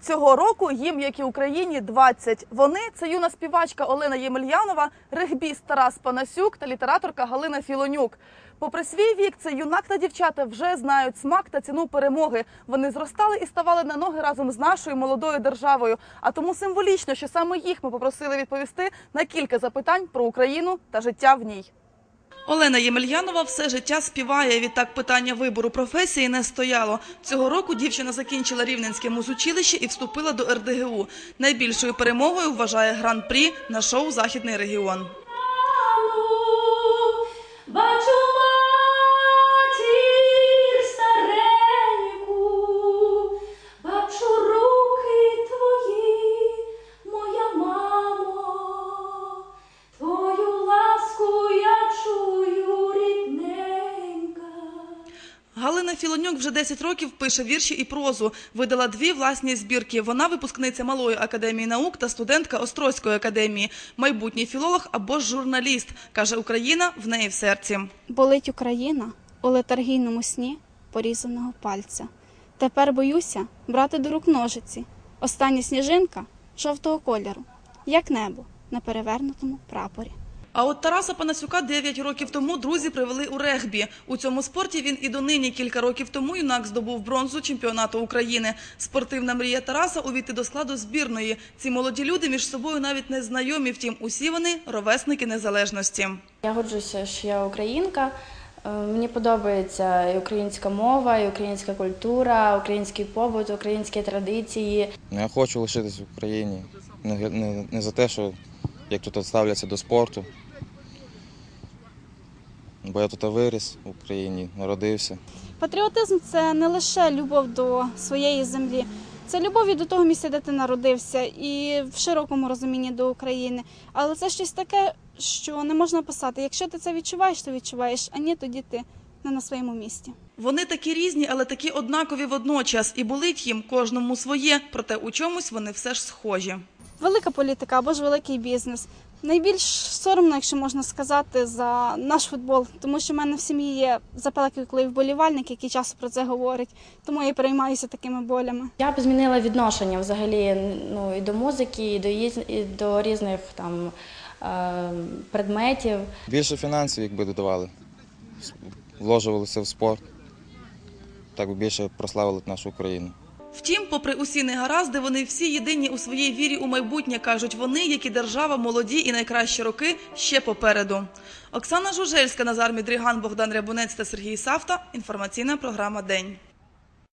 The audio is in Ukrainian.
Цього року їм, як і Україні, 20. Вони це юна співачка Олена Ємельянова, регбіст Тарас Панасюк та літераторка Галина Філонюк. Попри свій вік, це юнак та дівчата вже знають смак та ціну перемоги. Вони зростали і ставали на ноги разом з нашою молодою державою. А тому символічно, що саме їх ми попросили відповісти на кілька запитань про Україну та життя в ній. Олена Ємельянова все життя співає. Відтак питання вибору професії не стояло. Цього року дівчина закінчила Рівненське музучилище і вступила до РДГУ. Найбільшою перемогою вважає гран-прі на шоу Західний регіон. Галина Філонюк вже 10 років пише вірші і прозу. Видала дві власні збірки. Вона випускниця Малої академії наук та студентка Острозької академії, майбутній філолог або ж журналіст. каже Україна в неї в серці. Болить Україна у летаргійному сні порізаного пальця. Тепер боюся брати до рук ножиці. Остання сніжинка жовтого кольору, як небо на перевернутому прапорі. А от Тараса Панасюка 9 років тому друзі привели у регбі. У цьому спорті він і донині кілька років тому юнак здобув бронзу чемпіонату України. Спортивна мрія Тараса увійти до складу збірної. Ці молоді люди між собою навіть не знайомі. Втім, усі вони ровесники незалежності. Я горджуся, що я українка. Е, Мені подобається і українська мова, і українська культура, український побут, українські традиції. Я хочу лишитись в Україні. Не, не, не за те, що як тут ставляться до спорту. Бо я тут виріс в Україні, народився. Патріотизм це не лише любов до своєї землі, це любов і до того місця, де ти народився, і в широкому розумінні до України. Але це щось таке, що не можна писати. Якщо ти це відчуваєш, то відчуваєш, а ні, тоді ти не на своєму місці. Вони такі різні, але такі однакові водночас. І болить їм кожному своє. Проте у чомусь вони все ж схожі. Велика політика або ж великий бізнес. Найбільш соромно, якщо можна сказати, за наш футбол, тому що в мене в сім'ї є запеклий вболівальник, який часто про це говорить, тому я і переймаюся такими болями. Я б змінила відношення взагалі ну, і до музики, і до, і до різних там е, предметів. Більше фінансів, якби додавали, вложувалися в спорт, так би більше прославили нашу Україну. Втім, попри усі негаразди, вони всі єдині у своїй вірі у майбутнє, кажуть вони, які держава, молоді і найкращі роки ще попереду. Оксана Жужельська, Назар Мідріган, Богдан Рябунець та Сергій Савта. Інформаційна програма День.